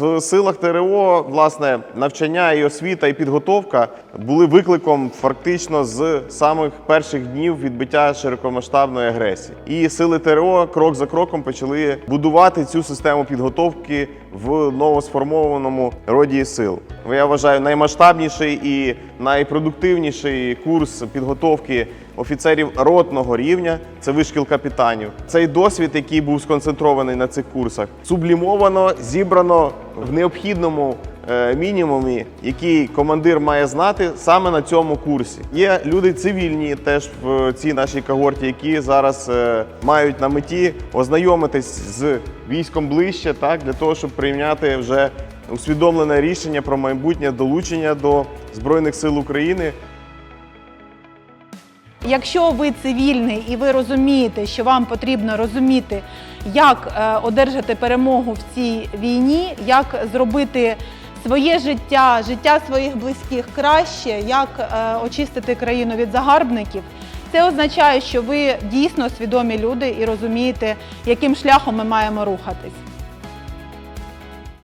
В силах ТРО власне навчання і освіта і підготовка були викликом фактично з самих перших днів відбиття широкомасштабної агресії. І сили ТРО крок за кроком почали будувати цю систему підготовки в новосформованому роді сил. Я вважаю наймасштабніший і найпродуктивніший курс підготовки офіцерів ротного рівня це вишкіл капітанів. Цей досвід, який був сконцентрований на цих курсах, сублімовано, зібрано в необхідному мінімумі, який командир має знати саме на цьому курсі. Є люди цивільні теж в цій нашій когорті, які зараз е, мають на меті ознайомитись з військом ближче, так для того, щоб прийняти вже усвідомлене рішення про майбутнє долучення до Збройних сил України. Якщо ви цивільний і ви розумієте, що вам потрібно розуміти, як е, одержати перемогу в цій війні, як зробити своє життя, життя своїх близьких краще, як е, очистити країну від загарбників, це означає, що ви дійсно свідомі люди і розумієте, яким шляхом ми маємо рухатись.